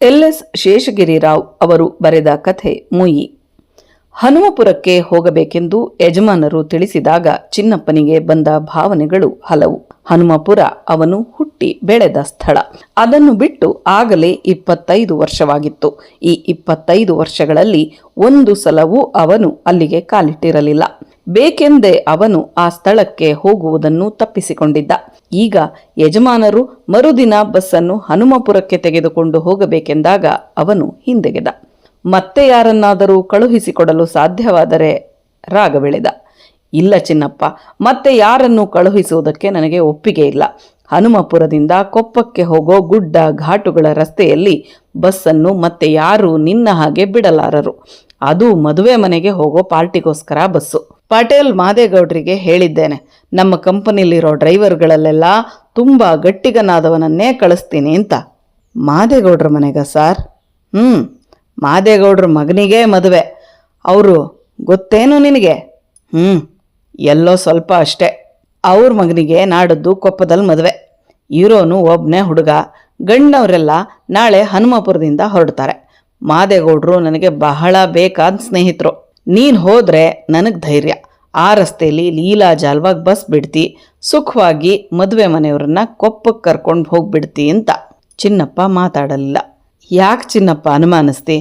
L S Sheshagiri Rao ಅವರು ಬರೆದ ಕಥೆ ಮುಯಿ. ಹನುಮಪುರಕ್ಕೆ ಹೋಗಬೇಕೆಂದು ಯಜಮಾನರು ತಿಳಿಸಿದಾಗ ಚಿನ್ನಪ್ಪನಿಗೆ ಬಂದ ಭಾವನೆಗಳು ಹಲವು. ಹನುಮಪುರ ಅವನು ಹುಟ್ಟಿ ಬೆಳೆದ ಸ್ಥಳ. ಅದನ್ನು ಬಿಟ್ಟು ಆಗಲೇ ಇಪ್ಪತ್ತೈದು ವರ್ಷವಾಗಿತ್ತು. ಈ ಇಪ್ಪತ್ತೈದು ವರ್ಷಗಳಲ್ಲಿ ಒಂದು ಸಲವೂ ಅವನು ಅಲ್ಲಿಗೆ ಕಾಲಿಟ್ಟಿರಲಿಲ್ಲ. ಬೇಕೆಂದೇ ಅವನು ಆ ಸ್ಥಳಕ್ಕೆ ಹೋಗುವುದನ್ನು ತಪ್ಪಿಸಿಕೊಂಡಿದ್ದ. ಈಗ ಯಜಮಾನರು ಮರುದಿನ ಬಸ್ಸನ್ನು ಹನುಮಪುರಕ್ಕೆ ತೆಗೆದುಕೊಂಡು ಹೋಗಬೇಕೆಂದಾಗ ಅವನು ಹಿಂದೆಗೆದ. ಮತ್ತೆ ಯಾರನ್ನಾದರೂ ಕಳುಹಿಸಿಕೊಡಲು ಸಾಧ್ಯವಾದರೆ ರಾಗವೆಳೆದ ಇಲ್ಲ ಚಿನ್ನಪ್ಪ, ಮತ್ತೆ ಯಾರನ್ನು ಕಳುಹಿಸುವುದಕ್ಕೆ ನನಗೆ ಒಪ್ಪಿಗೆ ಇಲ್ಲ. ಹನುಮಪುರದಿಂದ ಕೊಪ್ಪಕ್ಕೆ ಹೋಗೋ ಗುಡ್ಡ ಘಾಟುಗಳ ರಸ್ತೆಯಲ್ಲಿ ಬಸ್ಸನ್ನು ಮತ್ತೆ ಯಾರೂ ನಿನ್ನ ಹಾಗೆ ಬಿಡಲಾರರು. ಅದು ಮದುವೆ ಮನೆಗೆ ಹೋಗೋ ಪಾರ್ಟಿಗೋಸ್ಕರ ಬಸ್ಸು. ಪಟೇಲ್ ಮಾದೇಗೌಡರಿಗೆ ಹೇಳಿದ್ದೇನೆ, ನಮ್ಮ ಕಂಪನಿಲಿರೋ ಡ್ರೈವರ್ಗಳಲ್ಲೆಲ್ಲ ತುಂಬ ಗಟ್ಟಿಗನಾದವನನ್ನೇ ಕಳಿಸ್ತೀನಿ ಅಂತ. ಮಾದೇಗೌಡ್ರ ಮನೆಗ ಸಾರ್? ಹ್ಞೂ ಮಾದೇಗೌಡ್ರ ಮಗನಿಗೆ ಮದುವೆ. ಅವರು ಗೊತ್ತೇನು ನಿನಗೆ? ಹ್ಞೂ ಎಲ್ಲೋ ಸ್ವಲ್ಪ ಅಷ್ಟೇ. ಅವ್ರ ಮಗನಿಗೆ ನಾಡದ್ದು ಕೊಪ್ಪದಲ್ಲಿ ಮದುವೆ. ಇರೋನು ಒಬ್ಬನೇ ಹುಡುಗ, ಗಂಡವರೆಲ್ಲ ನಾಳೆ ಹನುಮಪುರದಿಂದ ಹೊರಡ್ತಾರೆ. ಮಾದೇಗೌಡರು ನನಗೆ ಬಹಳ ಬೇಕಾದ ಸ್ನೇಹಿತರು. ನೀನು ಹೋದರೆ ನನಗೆ ಧೈರ್ಯ. ಆ ರಸ್ತೆಯಲ್ಲಿ ಲೀಲಾ ಜಾಲ್ವಾಗಿ ಬಸ್ ಬಿಡ್ತಿ, ಸುಖವಾಗಿ ಮದುವೆ ಮನೆಯವ್ರನ್ನ ಕೊಪ್ಪಕ್ಕೆ ಕರ್ಕೊಂಡು ಹೋಗ್ಬಿಡ್ತಿ ಅಂತ. ಚಿನ್ನಪ್ಪ ಮಾತಾಡಲಿಲ್ಲ. ಯಾಕೆ ಚಿನ್ನಪ್ಪ ಅನುಮಾನಿಸ್ತಿ?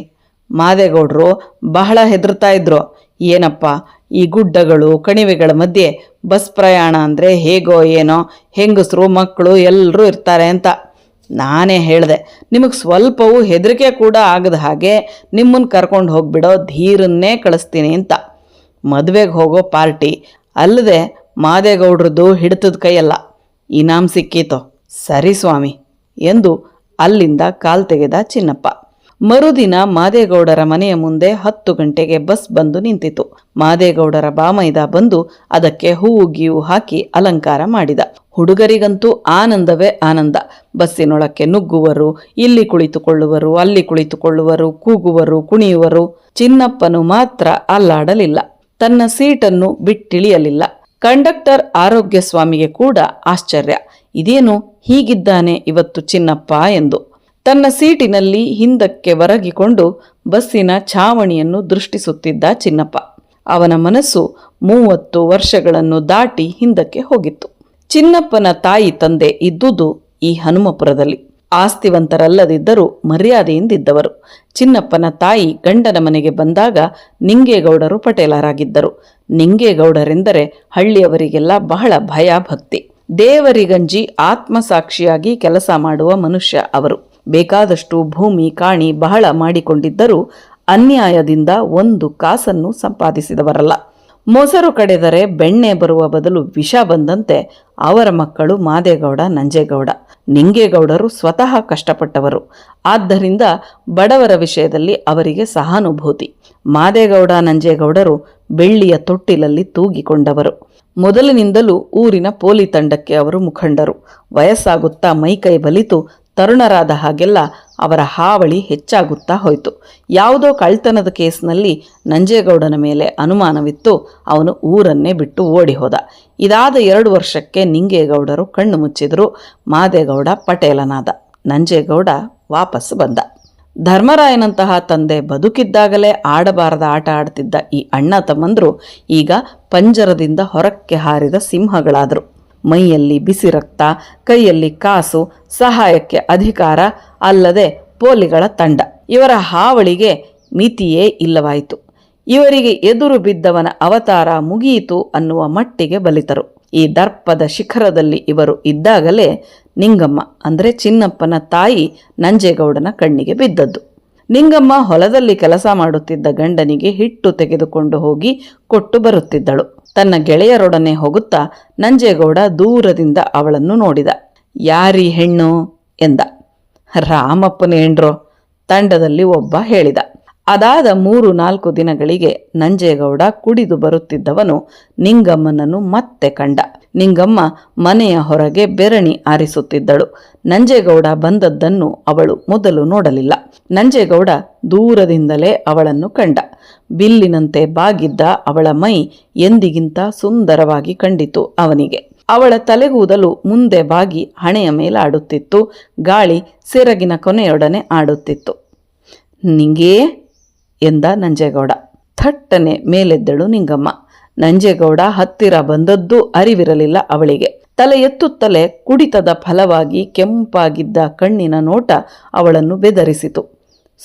ಮಾದೇಗೌಡರು ಬಹಳ ಹೆದರ್ತಾ ಇದ್ರು. ಏನಪ್ಪ, ಈ ಗುಡ್ಡಗಳು, ಕಣಿವೆಗಳ ಮಧ್ಯೆ ಬಸ್ ಪ್ರಯಾಣ ಅಂದರೆ ಹೇಗೋ ಏನೋ, ಹೆಂಗಸರು, ಮಕ್ಕಳು ಎಲ್ಲರೂ ಇರ್ತಾರೆ ಅಂತ. ನಾನೇ ಹೇಳಿದೆ, ನಿಮಗೆ ಸ್ವಲ್ಪವೂ ಹೆದರಿಕೆ ಕೂಡ ಆಗದ ಹಾಗೆ ನಿಮ್ಮನ್ನು ಕರ್ಕೊಂಡು ಹೋಗಿಬಿಡೋ ಧೀರನ್ನೇ ಕಳಿಸ್ತೀನಿ ಅಂತ. ಮದುವೆಗೆ ಹೋಗೋ ಪಾರ್ಟಿ, ಅಲ್ಲದೆ ಮಾದೇಗೌಡ್ರದ್ದು ಹಿಡಿತದ ಕೈಯಲ್ಲ. ಇನಾಮ್ ಸಿಕ್ಕೀತೋ? ಸರಿ ಸ್ವಾಮಿ, ಎಂದು ಅಲ್ಲಿಂದ ಕಾಲ್ ತೆಗೆದ ಚಿನ್ನಪ್ಪ. ಮರುದಿನ ಮಾದೇಗೌಡರ ಮನೆಯ ಮುಂದೆ ಹತ್ತು ಗಂಟೆಗೆ ಬಸ್ ಬಂದು ನಿಂತಿತು. ಮಾದೇಗೌಡರ ಬಾಮೈದ ಬಂದು ಅದಕ್ಕೆ ಹೂವು ಗೀವು ಹಾಕಿ ಅಲಂಕಾರ ಮಾಡಿದ. ಹುಡುಗರಿಗಂತೂ ಆನಂದವೇ ಆನಂದ. ಬಸ್ಸಿನೊಳಕ್ಕೆ ನುಗ್ಗುವರು, ಇಲ್ಲಿ ಕುಳಿತುಕೊಳ್ಳುವರು, ಅಲ್ಲಿ ಕುಳಿತುಕೊಳ್ಳುವರು, ಕೂಗುವರು, ಕುಣಿಯುವರು. ಚಿನ್ನಪ್ಪನು ಮಾತ್ರ ಅಲ್ಲಾಡಲಿಲ್ಲ. ತನ್ನ ಸೀಟನ್ನು ಬಿಟ್ಟಿಳಿಯಲಿಲ್ಲ. ಕಂಡಕ್ಟರ್ ಆರೋಗ್ಯ ಸ್ವಾಮಿಗೆ ಕೂಡ ಆಶ್ಚರ್ಯ. ಇದೇನು? ಹೀಗಿದ್ದಾನೆ ಇವತ್ತು ಚಿನ್ನಪ್ಪ ಎಂದು. ತನ್ನ ಸೀಟಿನಲ್ಲಿ ಹಿಂದಕ್ಕೆ ಒರಗಿಕೊಂಡು ಬಸ್ಸಿನ ಛಾವಣಿಯನ್ನು ದೃಷ್ಟಿಸುತ್ತಿದ್ದ ಚಿನ್ನಪ್ಪ. ಅವನ ಮನಸ್ಸು ಮೂವತ್ತು ವರ್ಷಗಳನ್ನು ದಾಟಿ ಹಿಂದಕ್ಕೆ ಹೋಗಿತ್ತು. ಚಿನ್ನಪ್ಪನ ತಾಯಿ ತಂದೆ ಇದ್ದುದು ಈ ಹನುಮಪುರದಲ್ಲಿ. ಆಸ್ತಿವಂತರಲ್ಲದಿದ್ದರೂ ಮರ್ಯಾದೆಯಿಂದಿದ್ದವರು. ಚಿನ್ನಪ್ಪನ ತಾಯಿ ಗಂಡನ ಮನೆಗೆ ಬಂದಾಗ ನಿಂಗೇಗೌಡರು ಪಟೇಲರಾಗಿದ್ದರು. ನಿಂಗೇಗೌಡರೆಂದರೆ ಹಳ್ಳಿಯವರಿಗೆಲ್ಲ ಬಹಳ ಭಯ ಭಕ್ತಿ ದೇವರಿಗಂಜಿ ಆತ್ಮಸಾಕ್ಷಿಯಾಗಿ ಕೆಲಸ ಮಾಡುವ ಮನುಷ್ಯ ಅವರು. ಬೇಕಾದಷ್ಟು ಭೂಮಿ ಕಾಣಿ ಬಹಳ ಮಾಡಿಕೊಂಡಿದ್ದರೂ ಅನ್ಯಾಯದಿಂದ ಒಂದು ಕಾಸನ್ನು ಸಂಪಾದಿಸಿದವರಲ್ಲ. ಮೊಸರು ಕಡೆದರೆ ಬೆಣ್ಣೆ ಬರುವ ಬದಲು ವಿಷ ಬಂದಂತೆ ಅವರ ಮಕ್ಕಳು ಮಾದೇಗೌಡ, ನಂಜೇಗೌಡ, ನಿಂಗೇಗೌಡರು ಸ್ವತಃ ಕಷ್ಟಪಟ್ಟವರು. ಆದ್ದರಿಂದ ಬಡವರ ವಿಷಯದಲ್ಲಿ ಅವರಿಗೆ ಸಹಾನುಭೂತಿ. ಮಾದೇಗೌಡ, ನಂಜೇಗೌಡರು ಬೆಳ್ಳಿಯ ತೊಟ್ಟಿಲಲ್ಲಿ ತೂಗಿಕೊಂಡವರು. ಮೊದಲಿನಿಂದಲೂ ಊರಿನ ಪೋಲಿ ತಂಡಕ್ಕೆ ಅವರು ಮುಖಂಡರು. ವಯಸ್ಸಾಗುತ್ತಾ ಮೈಕೈ ಬಲಿತು, ತರುಣರಾದ ಹಾಗೆಲ್ಲ ಅವರ ಹಾವಳಿ ಹೆಚ್ಚಾಗುತ್ತಾ ಹೋಯಿತು. ಯಾವುದೋ ಕಳ್ತನದ ಕೇಸ್ನಲ್ಲಿ ನಂಜೇಗೌಡನ ಮೇಲೆ ಅನುಮಾನವಿತ್ತು. ಅವನು ಊರನ್ನೇ ಬಿಟ್ಟು ಓಡಿ ಹೋದ ಇದಾದ ಎರಡು ವರ್ಷಕ್ಕೆ ನಿಂಗೇಗೌಡರು ಕಣ್ಣು ಮುಚ್ಚಿದರು. ಮಾದೇಗೌಡ ಪಟೇಲನಾದ. ನಂಜೇಗೌಡ ವಾಪಸ್ ಬಂದ. ಧರ್ಮರಾಯನಂತಹ ತಂದೆ ಬದುಕಿದ್ದಾಗಲೇ ಆಡಬಾರದ ಆಟ ಆಡ್ತಿದ್ದ ಈ ಅಣ್ಣ ತಮ್ಮಂದರು ಈಗ ಪಂಜರದಿಂದ ಹೊರಕ್ಕೆ ಹಾರಿದ ಸಿಂಹಗಳಾದರು. ಮೈಯಲ್ಲಿ ಬಿಸಿ ರಕ್ತ, ಕೈಯಲ್ಲಿ ಕಾಸು, ಸಹಾಯಕ್ಕೆ ಅಧಿಕಾರ ಅಲ್ಲದೆ ಪೋಲಿಗಳ ತಂಡ. ಇವರ ಹಾವಳಿಗೆ ಮಿತಿಯೇ ಇಲ್ಲವಾಯಿತು. ಇವರಿಗೆ ಎದುರು ಬಿದ್ದವನ ಅವತಾರ ಮುಗಿಯಿತು ಅನ್ನುವ ಮಟ್ಟಿಗೆ ಬಲಿತರು. ಈ ದರ್ಪದ ಶಿಖರದಲ್ಲಿ ಇವರು ಇದ್ದಾಗಲೇ ನಿಂಗಮ್ಮ, ಅಂದರೆ ಚಿನ್ನಪ್ಪನ ತಾಯಿ ನಂಜೇಗೌಡನ ಕಣ್ಣಿಗೆ ಬಿದ್ದದ್ದು. ನಿಂಗಮ್ಮ ಹೊಲದಲ್ಲಿ ಕೆಲಸ ಮಾಡುತ್ತಿದ್ದ ಗಂಡನಿಗೆ ಹಿಟ್ಟು ತೆಗೆದುಕೊಂಡು ಹೋಗಿ ಕೊಟ್ಟು ಬರುತ್ತಿದ್ದಳು. ತನ್ನ ಗೆಳೆಯರೊಡನೆ ಹೋಗುತ್ತಾ ನಂಜೇಗೌಡ ದೂರದಿಂದ ಅವಳನ್ನು ನೋಡಿದ. ಯಾರಿ ಹೆಣ್ಣು? ಎಂದ. ರಾಮಪ್ಪನ ಹೆಂಡ್ರೋ? ತಂಡದಲ್ಲಿ ಒಬ್ಬ ಹೇಳಿದ. ಅದಾದ ಮೂರು ನಾಲ್ಕು ದಿನಗಳಿಗೆ ನಂಜೇಗೌಡ ಕುಡಿದು ಬರುತ್ತಿದ್ದವನು ನಿಂಗಮ್ಮನನ್ನು ಮತ್ತೆ ಕಂಡ. ನಿಂಗಮ್ಮ ಮನೆಯ ಹೊರಗೆ ಬೆರಣಿ ಆರಿಸುತ್ತಿದ್ದಳು. ನಂಜೇಗೌಡ ಬಂದದ್ದನ್ನು ಅವಳು ಮೊದಲು ನೋಡಲಿಲ್ಲ. ನಂಜೇಗೌಡ ದೂರದಿಂದಲೇ ಅವಳನ್ನು ಕಂಡ. ಬಿಲ್ಲಿನಂತೆ ಬಾಗಿದ್ದ ಅವಳ ಮೈ ಎಂದಿಗಿಂತ ಸುಂದರವಾಗಿ ಕಂಡಿತು ಅವನಿಗೆ. ಅವಳ ತಲೆಗೂದಲು ಮುಂದೆ ಬಾಗಿ ಹಣೆಯ ಮೇಲೆ ಆಡುತ್ತಿತ್ತು, ಗಾಳಿ ಸೆರಗಿನ ಕೊನೆಯೊಡನೆ ಆಡುತ್ತಿತ್ತು. ನಿಂಗೇ? ಎಂದ ನಂಜೇಗೌಡ. ಥಟ್ಟನೆ ಮೇಲೆದ್ದಳು ನಿಂಗಮ್ಮ. ನಂಜೇಗೌಡ ಹತ್ತಿರ ಬಂದದ್ದು ಅರಿವಿರಲಿಲ್ಲ ಅವಳಿಗೆ. ತಲೆ ಎತ್ತುತ್ತಲೇ ಕುಡಿತದ ಫಲವಾಗಿ ಕೆಂಪಾಗಿದ್ದ ಕಣ್ಣಿನ ನೋಟ ಅವಳನ್ನು ಬೆದರಿಸಿತು.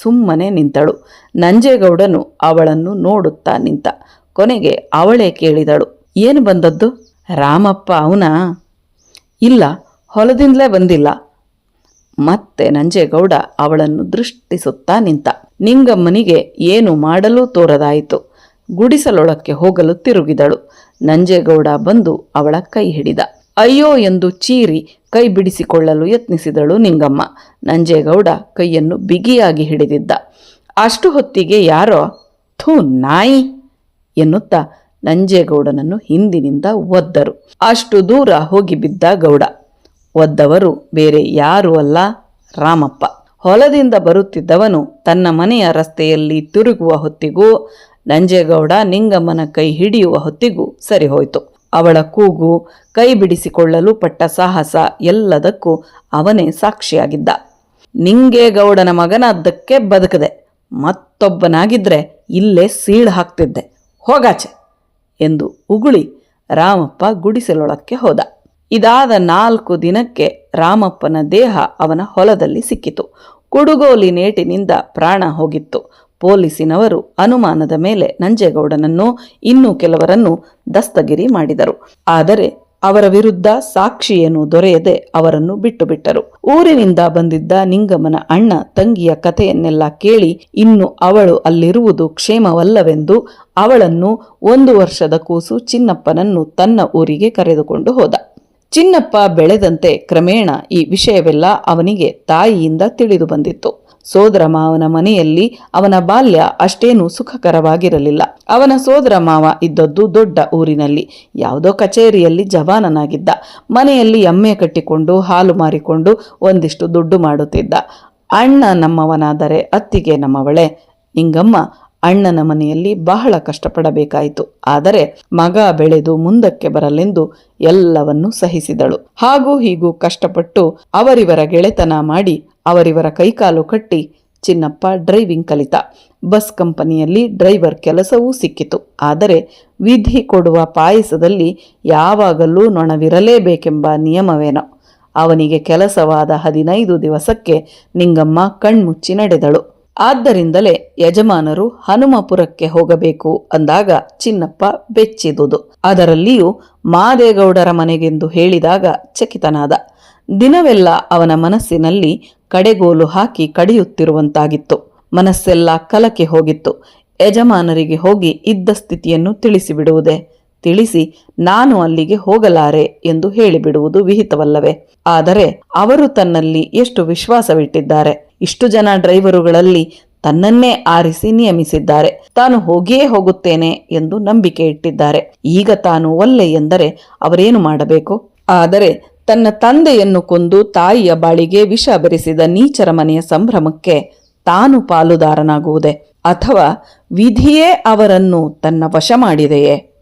ಸುಮ್ಮನೆ ನಿಂತಳು. ನಂಜೇಗೌಡನು ಅವಳನ್ನು ನೋಡುತ್ತಾ ನಿಂತ. ಕೊನೆಗೆ ಅವಳೇ ಕೇಳಿದಳು, ಏನು ಬಂದದ್ದು? ರಾಮಪ್ಪ, ಅವನಾ? ಇಲ್ಲ, ಹೊಲದಿಂದಲೇ ಬಂದಿಲ್ಲ. ಮತ್ತೆ ನಂಜೇಗೌಡ ಅವಳನ್ನು ದೃಷ್ಟಿಸುತ್ತಾ ನಿಂತ. ನಿಂಗಮ್ಮನಿಗೆ ಏನು ಮಾಡಲು ತೋರದಾಯಿತು? ಗುಡಿಸಲೊಳಕ್ಕೆ ಹೋಗಲು ತಿರುಗಿದಳು. ನಂಜೇಗೌಡ ಬಂದು ಅವಳ ಕೈ ಹಿಡಿದ. ಅಯ್ಯೋ ಎಂದು ಚೀರಿ ಕೈ ಬಿಡಿಸಿಕೊಳ್ಳಲು ಯತ್ನಿಸಿದಳು ನಿಂಗಮ್ಮ. ನಂಜೇಗೌಡ ಕೈಯನ್ನು ಬಿಗಿಯಾಗಿ ಹಿಡಿದಿದ್ದ. ಅಷ್ಟು ಹೊತ್ತಿಗೆ ಯಾರೋ, ಥೂ ನಾಯಿ ಎನ್ನುತ್ತಾ ನಂಜೇಗೌಡನನ್ನು ಹಿಂದಿನಿಂದ ಒದ್ದರು. ಅಷ್ಟು ದೂರ ಹೋಗಿ ಬಿದ್ದ ಗೌಡ. ಒದ್ದವರು ಬೇರೆ ಯಾರೂ ಅಲ್ಲ, ರಾಮಪ್ಪ. ಹೊಲದಿಂದ ಬರುತ್ತಿದ್ದವನು ತನ್ನ ಮನೆಯ ರಸ್ತೆಯಲ್ಲಿ ತಿರುಗುವ ಹೊತ್ತಿಗೂ, ನಂಜೇಗೌಡ ನಿಂಗಮ್ಮನ ಕೈ ಹಿಡಿಯುವ ಹೊತ್ತಿಗೂ ಸರಿಹೋಯ್ತು. ಅವಳ ಕೂಗು ಕೈ ಬಿಡಿಸಿಕೊಳ್ಳಲು ಪಟ್ಟ ಸಾಹಸ ಎಲ್ಲದಕ್ಕೂ ಅವನೇ ಸಾಕ್ಷಿಯಾಗಿದ್ದ. ನಿಂಗೇಗೌಡನ ಮಗನಾದ್ದಕ್ಕೆ ಬದುಕದೆ, ಮತ್ತೊಬ್ಬನಾಗಿದ್ರೆ ಇಲ್ಲೇ ಸೀಳು ಹಾಕ್ತಿದ್ದೆ, ಹೋಗಾಚೆ ಎಂದು ಉಗುಳಿ ರಾಮಪ್ಪ ಗುಡಿಸಲೊಳಕ್ಕೆ ಹೋದ. ಇದಾದ ನಾಲ್ಕು ದಿನಕ್ಕೆ ರಾಮಪ್ಪನ ದೇಹ ಅವನ ಹೊಲದಲ್ಲಿ ಸಿಕ್ಕಿತು. ಕುಡುಗೋಲಿ ನೇಟಿನಿಂದ ಪ್ರಾಣ ಹೋಗಿತ್ತು. ಪೊಲೀಸಿನವರು ಅನುಮಾನದ ಮೇಲೆ ನಂಜೇಗೌಡನನ್ನು ಇನ್ನೂ ಕೆಲವರನ್ನು ದಸ್ತಗಿರಿ ಮಾಡಿದರು. ಆದರೆ ಅವರ ವಿರುದ್ಧ ಸಾಕ್ಷಿಯೇನು ದೊರೆಯದೆ ಅವರನ್ನು ಬಿಟ್ಟು ಬಿಟ್ಟರು ಊರಿನಿಂದ ಬಂದಿದ್ದ ನಿಂಗಮ್ಮನ ಅಣ್ಣ ತಂಗಿಯ ಕಥೆಯನ್ನೆಲ್ಲ ಕೇಳಿ ಇನ್ನು ಅವಳು ಅಲ್ಲಿರುವುದು ಕ್ಷೇಮವಲ್ಲವೆಂದು ಅವಳನ್ನು ಒಂದು ವರ್ಷದ ಕೂಸು ಚಿನ್ನಪ್ಪನನ್ನು ತನ್ನ ಊರಿಗೆ ಕರೆದುಕೊಂಡು ಹೋದ. ಚಿನ್ನಪ್ಪ ಬೆಳೆದಂತೆ ಕ್ರಮೇಣ ಈ ವಿಷಯವೆಲ್ಲ ಅವನಿಗೆ ತಾಯಿಯಿಂದ ತಿಳಿದು ಬಂದಿತ್ತು. ಸೋದರ ಮಾವನ ಮನೆಯಲ್ಲಿ ಅವನ ಬಾಲ್ಯ ಅಷ್ಟೇನು ಸುಖಕರವಾಗಿರಲಿಲ್ಲ. ಅವನ ಸೋದರ ಮಾವ ಇದ್ದದ್ದು ದೊಡ್ಡ ಊರಿನಲ್ಲಿ. ಯಾವುದೋ ಕಚೇರಿಯಲ್ಲಿ ಜವಾನನಾಗಿದ್ದ. ಮನೆಯಲ್ಲಿ ಎಮ್ಮೆ ಕಟ್ಟಿಕೊಂಡು, ಹಾಲು ಮಾರಿಕೊಂಡು ಒಂದಿಷ್ಟು ದುಡ್ಡು ಮಾಡುತ್ತಿದ್ದ. ಅಣ್ಣ ನಮ್ಮವನಾದರೆ ಅತ್ತಿಗೆ ನಮ್ಮವಳೆ. ನಿಂಗಮ್ಮ ಅಣ್ಣನ ಮನೆಯಲ್ಲಿ ಬಹಳ ಕಷ್ಟಪಡಬೇಕಾಯಿತು. ಆದರೆ ಮಗ ಬೆಳೆದು ಮುಂದಕ್ಕೆ ಬರಲೆಂದು ಎಲ್ಲವನ್ನೂ ಸಹಿಸಿದಳು. ಹಾಗೂ ಹೀಗೂ ಕಷ್ಟಪಟ್ಟು ಅವರಿವರ ಗೆಳೆತನ ಮಾಡಿ ಅವರಿವರ ಕೈಕಾಲು ಕಟ್ಟಿ ಚಿನ್ನಪ್ಪ ಡ್ರೈವಿಂಗ್ ಕಲಿತ. ಬಸ್ ಕಂಪನಿಯಲ್ಲಿ ಡ್ರೈವರ್ ಕೆಲಸವೂ ಸಿಕ್ಕಿತು. ಆದರೆ ವಿಧಿ ಕೊಡುವ ಪಾಯಸದಲ್ಲಿ ಯಾವಾಗಲೂ ನೊಣವಿರಲೇಬೇಕೆಂಬ ನಿಯಮವೇನೋ. ಅವನಿಗೆ ಕೆಲಸವಾದ ಹದಿನೈದು ದಿವಸಕ್ಕೆ ನಿಂಗಮ್ಮ ಕಣ್ಮುಚ್ಚಿ ನಡೆದಳು. ಆದ್ದರಿಂದಲೇ ಯಜಮಾನರು ಹನುಮಪುರಕ್ಕೆ ಹೋಗಬೇಕು ಅಂದಾಗ ಚಿನ್ನಪ್ಪ ಬೆಚ್ಚಿದುದು. ಅದರಲ್ಲಿಯೂ ಮಾದೇಗೌಡರ ಮನೆಗೆಂದು ಹೇಳಿದಾಗ ಚಕಿತನಾದ. ದಿನವೆಲ್ಲ ಅವನ ಮನಸ್ಸಿನಲ್ಲಿ ಕಡೆಗೋಲು ಹಾಕಿ ಕಡಿಯುತ್ತಿರುವಂತಾಗಿತ್ತು. ಮನಸ್ಸೆಲ್ಲ ಕಲಕೆ ಹೋಗಿತ್ತು. ಯಜಮಾನರಿಗೆ ಹೋಗಿ ಇದ್ದ ಸ್ಥಿತಿಯನ್ನು ತಿಳಿಸಿಬಿಡುವುದೇ ತಿಳಿಸಿ ನಾನು ಅಲ್ಲಿಗೆ ಹೋಗಲಾರೆ ಎಂದು ಹೇಳಿಬಿಡುವುದು ವಿಹಿತವಲ್ಲವೇ? ಆದರೆ ಅವರು ತನ್ನಲ್ಲಿ ಎಷ್ಟು ವಿಶ್ವಾಸವಿಟ್ಟಿದ್ದಾರೆ? ಇಷ್ಟು ಜನ ಡ್ರೈವರುಗಳಲ್ಲಿ ತನ್ನನ್ನೇ ಆರಿಸಿ ನಿಯಮಿಸಿದ್ದಾರೆ. ತಾನು ಹೋಗಿಯೇ ಹೋಗುತ್ತೇನೆ ಎಂದು ನಂಬಿಕೆ ಇಟ್ಟಿದ್ದಾರೆ. ಈಗ ತಾನು ಒಲ್ಲೆ ಎಂದರೆ ಅವರೇನು ಮಾಡಬೇಕು? ಆದರೆ ತನ್ನ ತಂದೆಯನ್ನು ಕೊಂದು ತಾಯಿಯ ಬಾಳಿಗೆ ವಿಷ ಬೆರೆಸಿದ ನೀಚರ ಮನೆಯ ಸಂಭ್ರಮಕ್ಕೆ ತಾನು ಪಾಲುದಾರನಾಗುವುದೇ? ಅಥವಾ ವಿಧಿಯೇ ಅವರನ್ನು ತನ್ನ ವಶ ಮಾಡಿದೆಯೇ?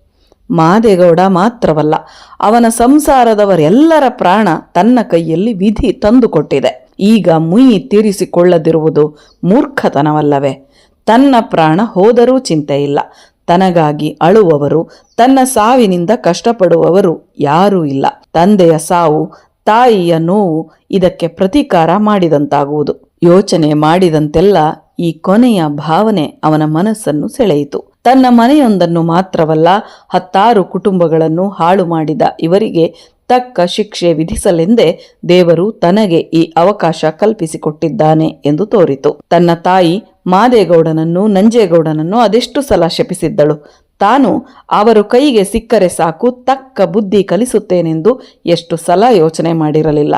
ಮಾದೇಗೌಡ ಮಾತ್ರವಲ್ಲ, ಅವನ ಸಂಸಾರದವರೆಲ್ಲರ ಪ್ರಾಣ ತನ್ನ ಕೈಯಲ್ಲಿ ವಿಧಿ ತಂದುಕೊಟ್ಟಿದೆ. ಈಗ ಮುಯಿ ತೀರಿಸಿಕೊಳ್ಳದಿರುವುದು ಮೂರ್ಖತನವಲ್ಲವೇ? ತನ್ನ ಪ್ರಾಣ ಹೋದರೂ ಚಿಂತೆ ಇಲ್ಲ ತನಗಾಗಿ ಅಳುವವರು, ತನ್ನ ಸಾವಿನಿಂದ ಕಷ್ಟಪಡುವವರು ಯಾರೂ ಇಲ್ಲ. ತಂದೆಯ ಸಾವು, ತಾಯಿಯ ನೋವು ಇದಕ್ಕೆ ಪ್ರತೀಕಾರ ಮಾಡಿದಂತಾಗುವುದು. ಯೋಚನೆ ಮಾಡಿದಂತೆಲ್ಲ ಈ ಕೊನೆಯ ಭಾವನೆ ಅವನ ಮನಸ್ಸನ್ನು ಸೆಳೆಯಿತು. ತನ್ನ ಮನೆಯೊಂದನ್ನು ಮಾತ್ರವಲ್ಲ, ಹತ್ತಾರು ಕುಟುಂಬಗಳನ್ನು ಹಾಳು ಮಾಡಿದ ಇವರಿಗೆ ತಕ್ಕ ಶಿಕ್ಷೆ ವಿಧಿಸಲೆಂದೇ ದೇವರು ತನಗೆ ಈ ಅವಕಾಶ ಕಲ್ಪಿಸಿಕೊಟ್ಟಿದ್ದಾನೆ ಎಂದು ತೋರಿತು. ತನ್ನ ತಾಯಿ ಮಾದೇಗೌಡನನ್ನು, ನಂಜೇಗೌಡನನ್ನು ಅದೆಷ್ಟು ಸಲ ಶಪಿಸಿದ್ದಳು? ತಾನು ಅವರು ಕೈಗೆ ಸಿಕ್ಕರೆ ಸಾಕು, ತಕ್ಕ ಬುದ್ಧಿ ಕಲಿಸುತ್ತೇನೆಂದು ಎಷ್ಟು ಸಲ ಯೋಚನೆ ಮಾಡಿರಲಿಲ್ಲ.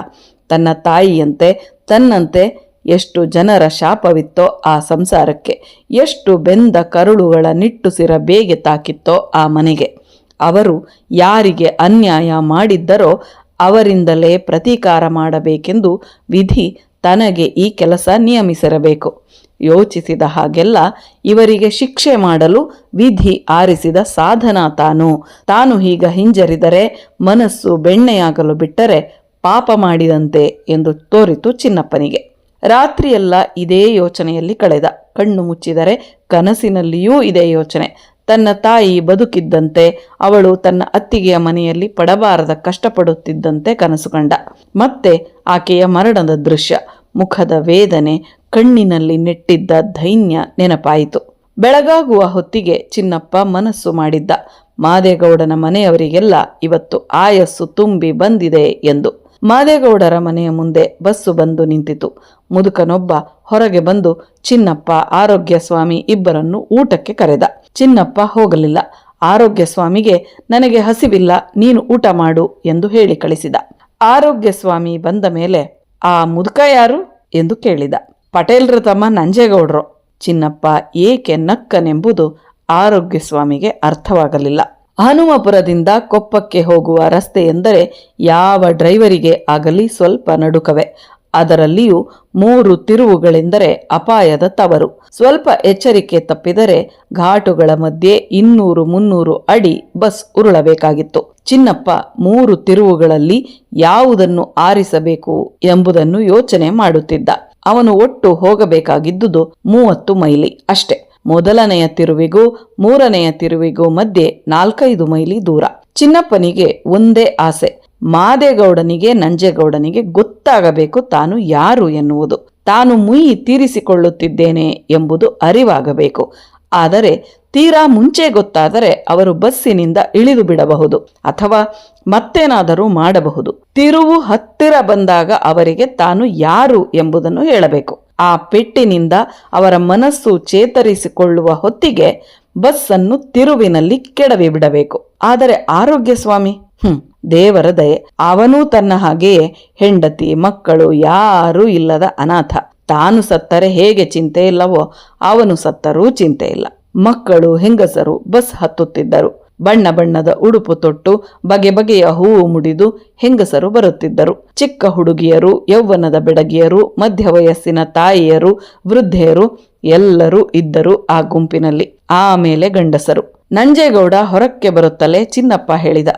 ತನ್ನ ತಾಯಿಯಂತೆ, ತನ್ನಂತೆ ಎಷ್ಟು ಜನರ ಶಾಪವಿತ್ತೋ ಆ ಸಂಸಾರಕ್ಕೆ, ಎಷ್ಟು ಬೆಂದ ಕರುಳುಗಳ ನಿಟ್ಟುಸಿರ ಬೇಗೆ ತಾಕಿತ್ತೋ ಆ ಮನೆಗೆ. ಅವರು ಯಾರಿಗೆ ಅನ್ಯಾಯ ಮಾಡಿದ್ದರೋ ಅವರಿಂದಲೇ ಪ್ರತೀಕಾರ ಮಾಡಬೇಕೆಂದು ವಿಧಿ ತನಗೆ ಈ ಕೆಲಸ ನಿಯಮಿಸಿರಬೇಕು. ಯೋಚಿಸಿದ ಹಾಗೆಲ್ಲ ಇವರಿಗೆ ಶಿಕ್ಷೆ ಮಾಡಲು ವಿಧಿ ಆರಿಸಿದ ಸಾಧನ ತಾನು. ತಾನು ಈಗ ಹಿಂಜರಿದರೆ, ಮನಸ್ಸು ಬೆಣ್ಣೆಯಾಗಲು ಬಿಟ್ಟರೆ ಪಾಪ ಮಾಡಿದಂತೆ ಎಂದು ತೋರಿತು ಚಿನ್ನಪ್ಪನಿಗೆ. ರಾತ್ರಿಯೆಲ್ಲ ಇದೇ ಯೋಚನೆಯಲ್ಲಿ ಕಳೆದ. ಕಣ್ಣು ಮುಚ್ಚಿದರೆ ಕನಸಿನಲ್ಲಿಯೂ ಇದೇ ಯೋಚನೆ. ತನ್ನ ತಾಯಿ ಬದುಕಿದ್ದಂತೆ, ಅವಳು ತನ್ನ ಅತ್ತಿಗೆಯ ಮನೆಯಲ್ಲಿ ಪಡಬಾರದ ಕಷ್ಟಪಡುತ್ತಿದ್ದಂತೆ ಕನಸು ಕಂಡ. ಮತ್ತೆ ಆಕೆಯ ಮರಣದ ದೃಶ್ಯ, ಮುಖದ ವೇದನೆ, ಕಣ್ಣಿನಲ್ಲಿ ನೆಟ್ಟಿದ್ದ ಧೈನ್ಯ ನೆನಪಾಯಿತು. ಬೆಳಗಾಗುವ ಹೊತ್ತಿಗೆ ಚಿನ್ನಪ್ಪ ಮನಸ್ಸು ಮಾಡಿದ್ದ. ಮಾದೇಗೌಡನ ಮನೆಯವರಿಗೆಲ್ಲ ಇವತ್ತು ಆಯಸ್ಸು ತುಂಬಿ ಬಂದಿದೆ ಎಂದು. ಮಾದೇಗೌಡರ ಮನೆಯ ಮುಂದೆ ಬಸ್ಸು ಬಂದು ನಿಂತಿತು. ಮುದುಕನೊಬ್ಬ ಹೊರಗೆ ಬಂದು, ಚಿನ್ನಪ್ಪ ಆರೋಗ್ಯ ಸ್ವಾಮಿ ಇಬ್ಬರನ್ನು ಊಟಕ್ಕೆ ಕರೆದ. ಚಿನ್ನಪ್ಪ ಹೋಗಲಿಲ್ಲ. ಆರೋಗ್ಯ ಸ್ವಾಮಿಗೆ ನನಗೆ ಹಸಿವಿಲ್ಲ, ನೀನು ಊಟ ಮಾಡು ಎಂದು ಹೇಳಿ ಕಳಿಸಿದ. ಆರೋಗ್ಯ ಸ್ವಾಮಿ ಬಂದ ಮೇಲೆ, ಆ ಮುದುಕ ಯಾರು? ಎಂದು ಕೇಳಿದ. ಪಟೇಲ್ರ ತಮ್ಮ ನಂಜೇಗೌಡ್ರು. ಚಿನ್ನಪ್ಪ ಏಕೆ ನಕ್ಕನೆಂಬುದು ಆರೋಗ್ಯ ಸ್ವಾಮಿಗೆ ಅರ್ಥವಾಗಲಿಲ್ಲ. ಹನುಮಪುರದಿಂದ ಕೊಪ್ಪಕ್ಕೆ ಹೋಗುವ ರಸ್ತೆ ಎಂದರೆ ಯಾವ ಡ್ರೈವರಿಗೆ ಆಗಲಿ ಸ್ವಲ್ಪ ನಡುಕವೆ. ಅದರಲ್ಲಿಯೂ ಮೂರು ತಿರುವುಗಳೆಂದರೆ ಅಪಾಯದ ತವರು. ಸ್ವಲ್ಪ ಎಚ್ಚರಿಕೆ ತಪ್ಪಿದರೆ ಘಾಟುಗಳ ಮಧ್ಯೆ ಇನ್ನೂರು ಮುನ್ನೂರು ಅಡಿ ಬಸ್ ಉರುಳಬೇಕಾಗಿತ್ತು. ಚಿನ್ನಪ್ಪ, ಮೂರು ತಿರುವುಗಳಲ್ಲಿ ಯಾವುದನ್ನು ಆರಿಸಬೇಕು ಎಂಬುದನ್ನು ಯೋಚನೆ ಮಾಡುತ್ತಿದ್ದ. ಅವನು ಒಟ್ಟು ಹೋಗಬೇಕಾಗಿದ್ದುದು ಮೂವತ್ತು ಮೈಲಿ ಅಷ್ಟೆ. ಮೊದಲನೆಯ ತಿರುವಿಗೂ ಮೂರನೆಯ ತಿರುವಿಗೂ ಮಧ್ಯೆ ನಾಲ್ಕೈದು ಮೈಲಿ ದೂರ. ಚಿನ್ನಪ್ಪನಿಗೆ ಒಂದೇ ಆಸೆ. ಮಾದೇಗೌಡನಿಗೆ, ನಂಜೇಗೌಡನಿಗೆ ಗೊತ್ತಾಗಬೇಕು ತಾನು ಯಾರು ಎನ್ನುವುದು. ತಾನು ಮುಯಿ ತೀರಿಸಿಕೊಳ್ಳುತ್ತಿದ್ದೇನೆ ಎಂಬುದು ಅರಿವಾಗಬೇಕು. ಆದರೆ ತೀರಾ ಮುಂಚೆ ಗೊತ್ತಾದರೆ ಅವರು ಬಸ್ಸಿನಿಂದ ಇಳಿದು ಬಿಡಬಹುದು ಅಥವಾ ಮತ್ತೇನಾದರೂ ಮಾಡಬಹುದು. ತಿರುವು ಹತ್ತಿರ ಬಂದಾಗ ಅವರಿಗೆ ತಾನು ಯಾರು ಎಂಬುದನ್ನು ಹೇಳಬೇಕು. ಆ ಪೆಟ್ಟಿನಿಂದ ಅವರ ಮನಸ್ಸು ಚೇತರಿಸಿಕೊಳ್ಳುವ ಹೊತ್ತಿಗೆ ಬಸ್ಸನ್ನು ತಿರುವಿನಲ್ಲಿ ಕೆಡವಿ ಬಿಡಬೇಕು. ಆದರೆ ಆರೋಗ್ಯ ಸ್ವಾಮಿ, ಹ್ಮ್, ದೇವರ ದಯೆ. ಅವನೂ ತನ್ನ ಹಾಗೆಯೇ. ಹೆಂಡತಿ, ಮಕ್ಕಳು ಯಾರೂ ಇಲ್ಲದ ಅನಾಥ. ತಾನು ಸತ್ತರೆ ಹೇಗೆ ಚಿಂತೆ ಇಲ್ಲವೋ, ಅವನು ಸತ್ತರೂ ಚಿಂತೆ ಇಲ್ಲ. ಮಕ್ಕಳು, ಹೆಂಗಸರು ಬಸ್ ಹತ್ತುತ್ತಿದ್ದರು. ಬಣ್ಣ ಬಣ್ಣದ ಉಡುಪು ತೊಟ್ಟು ಬಗೆ ಬಗೆಯ ಹೂವು ಮುಡಿದು ಹೆಂಗಸರು ಬರುತ್ತಿದ್ದರು. ಚಿಕ್ಕ ಹುಡುಗಿಯರು, ಯೌವನದ ಬೆಡಗಿಯರು ಮಧ್ಯ ವಯಸ್ಸಿನ ತಾಯಿಯರು, ವೃದ್ಧೆಯರು ಎಲ್ಲರೂ ಇದ್ದರು ಆ ಗುಂಪಿನಲ್ಲಿ. ಆಮೇಲೆ ಗಂಡಸರು. ನಂಜೇಗೌಡ ಹೊರಕ್ಕೆ ಬರುತ್ತಲೇ ಚಿನ್ನಪ್ಪ ಹೇಳಿದ,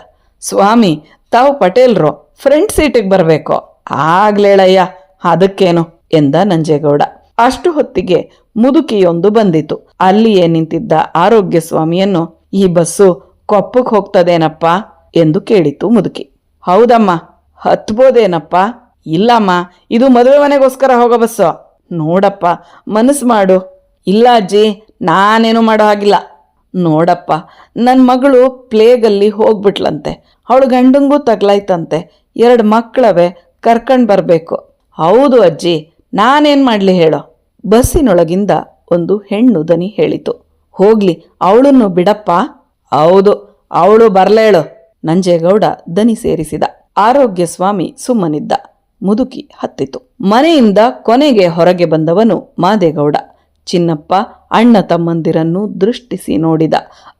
ಸ್ವಾಮಿ, ತಾವು ಪಟೇಲ್ರು ಫ್ರಂಟ್ ಸೀಟಿಗೆ ಬರಬೇಕು. ಆಗ್ಲೇಳಯ್ಯ, ಅದಕ್ಕೇನು? ಎಂದ ನಂಜೇಗೌಡ. ಅಷ್ಟು ಹೊತ್ತಿಗೆ ಮುದುಕಿಯೊಂದು ಬಂದಿತು. ಅಲ್ಲಿಯೇ ನಿಂತಿದ್ದ ಆರೋಗ್ಯ ಸ್ವಾಮಿಯನ್ನು ಈ ಬಸ್ಸು ಕೊಪ್ಪಕ್ಕೆ ಹೋಗ್ತದೇನಪ್ಪ? ಎಂದು ಕೇಳಿತು ಮುದುಕಿ. ಹೌದಮ್ಮ, ಹತ್ಬೋದೇನಪ್ಪ? ಇಲ್ಲಮ್ಮ, ಇದು ಮದುವೆ ಮನೆಗೋಸ್ಕರ ಹೋಗೋ ಬಸ್ಸು. ನೋಡಪ್ಪ, ಮನಸ್ಸು ಮಾಡು. ಇಲ್ಲ ಅಜ್ಜಿ, ನಾನೇನು ಮಾಡೋ ಹಾಗಿಲ್ಲ. ನೋಡಪ್ಪ ನನ್ನ ಮಗಳು ಪ್ಲೇಗಲ್ಲಿ ಹೋಗ್ಬಿಟ್ಲಂತೆ. ಅವಳು ಗಂಡಂಗೂ ತಗ್ಲಾಯ್ತಂತೆ. ಎರಡು ಮಕ್ಕಳವೆ, ಕರ್ಕಂಡು ಬರಬೇಕು. ಹೌದು ಅಜ್ಜಿ, ನಾನೇನು ಮಾಡಲಿ ಹೇಳೋ? ಬಸ್ಸಿನೊಳಗಿಂದ ಒಂದು ಹೆಣ್ಣು ದನಿ ಹೇಳಿತು. ಹೋಗ್ಲಿ, ಅವಳನ್ನು ಬಿಡಪ್ಪ. ಹೌದು, ಅವಳು ಬರ್ಲೇಳು. ನಂಜೇಗೌಡ ದನಿ ಸೇರಿಸಿದ. ಆರೋಗ್ಯ ಸ್ವಾಮಿ ಸುಮ್ಮನಿದ್ದ. ಮುದುಕಿ ಹತ್ತಿತು. ಮನೆಯಿಂದ ಕೊನೆಗೆ ಹೊರಗೆ ಬಂದವನು ಮಾದೇಗೌಡ. ಚಿನ್ನಪ್ಪ ಅಣ್ಣ ತಮ್ಮಂದಿರನ್ನು ದೃಷ್ಟಿಸಿ ನೋಡಿದ.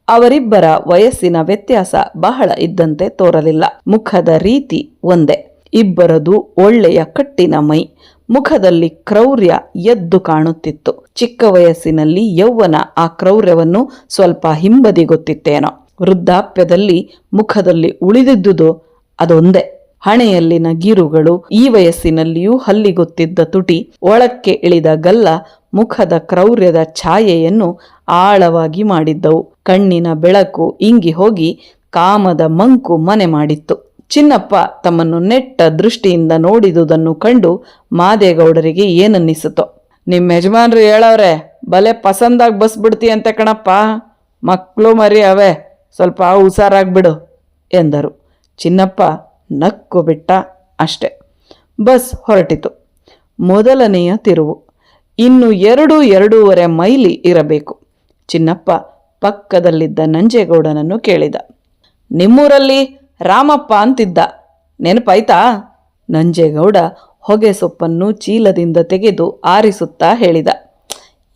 ಅವರಿಬ್ಬರ ವಯಸ್ಸಿನ ವ್ಯತ್ಯಾಸ ಬಹಳ ಇದ್ದಂತೆ ತೋರಲಿಲ್ಲ. ಮುಖದ ರೀತಿ ಒಂದೇ. ಇಬ್ಬರದು ಒಳ್ಳೆಯ ಕಟ್ಟಿನ ಮೈ. ಮುಖದಲ್ಲಿ ಕ್ರೌರ್ಯ ಎದ್ದು ಕಾಣುತ್ತಿತ್ತು. ಚಿಕ್ಕ ವಯಸ್ಸಿನಲ್ಲಿ ಯೌವನ ಆ ಕ್ರೌರ್ಯವನ್ನು ಸ್ವಲ್ಪ ಹಿಂಬದಿ ಗೊತ್ತಿತ್ತೇನೋ ವೃದ್ಧಾಪ್ಯದಲ್ಲಿ ಮುಖದಲ್ಲಿ ಉಳಿದಿದ್ದುದು ಅದೊಂದೇ. ಹಣೆಯಲ್ಲಿನ ಗೀರುಗಳು ಈ ವಯಸ್ಸಿನಲ್ಲಿಯೂ ಹಲ್ಲಿಗೊತ್ತಿದ್ದ ತುಟಿ, ಒಳಕ್ಕೆ ಇಳಿದ ಗಲ್ಲ ಮುಖದ ಕ್ರೌರ್ಯದ ಛಾಯೆಯನ್ನು ಆಳವಾಗಿ ಮಾಡಿದ್ದವು. ಕಣ್ಣಿನ ಬೆಳಕು ಇಂಗಿ ಹೋಗಿ ಕಾಮದ ಮಂಕು ಮನೆ ಮಾಡಿತ್ತು. ಚಿನ್ನಪ್ಪ ತಮ್ಮನ್ನು ನೆಟ್ಟ ದೃಷ್ಟಿಯಿಂದ ನೋಡಿದುದನ್ನು ಕಂಡು ಮಾದೇಗೌಡರಿಗೆ ಏನನ್ನಿಸಿತೋ ನಿಮ್ಮ ಯಜಮಾನ್ರು ಹೇಳವ್ರೆ, ಬಲೆ ಪಸಂದಾಗಿ ಬಸ್ ಬಿಡ್ತೀಯಂತೆ ಕಣಪ್ಪ. ಮಕ್ಕಳು ಮರಿ ಅವೇ ಸ್ವಲ್ಪ ಹುಷಾರಾಗ್ಬಿಡು, ಎಂದರು. ಚಿನ್ನಪ್ಪ ನಕ್ಕು ಬಿಟ್ಟ ಅಷ್ಟೆ. ಬಸ್ ಹೊರಟಿತು. ಮೊದಲನೆಯ ತಿರುವು. ಇನ್ನು ಎರಡು ಎರಡೂವರೆ ಮೈಲಿ ಇರಬೇಕು. ಚಿನ್ನಪ್ಪ ಪಕ್ಕದಲ್ಲಿದ್ದ ನಂಜೇಗೌಡನನ್ನು ಕೇಳಿದ. ನಿಮ್ಮೂರಲ್ಲಿ ರಾಮಪ್ಪ ಅಂತಿದ್ದ. ನೆನಪಾಯ್ತಾ? ನಂಜೇಗೌಡ ಹೊಗೆ ಸೊಪ್ಪನ್ನು ಚೀಲದಿಂದ ತೆಗೆದು ಆರಿಸುತ್ತಾ ಹೇಳಿದ.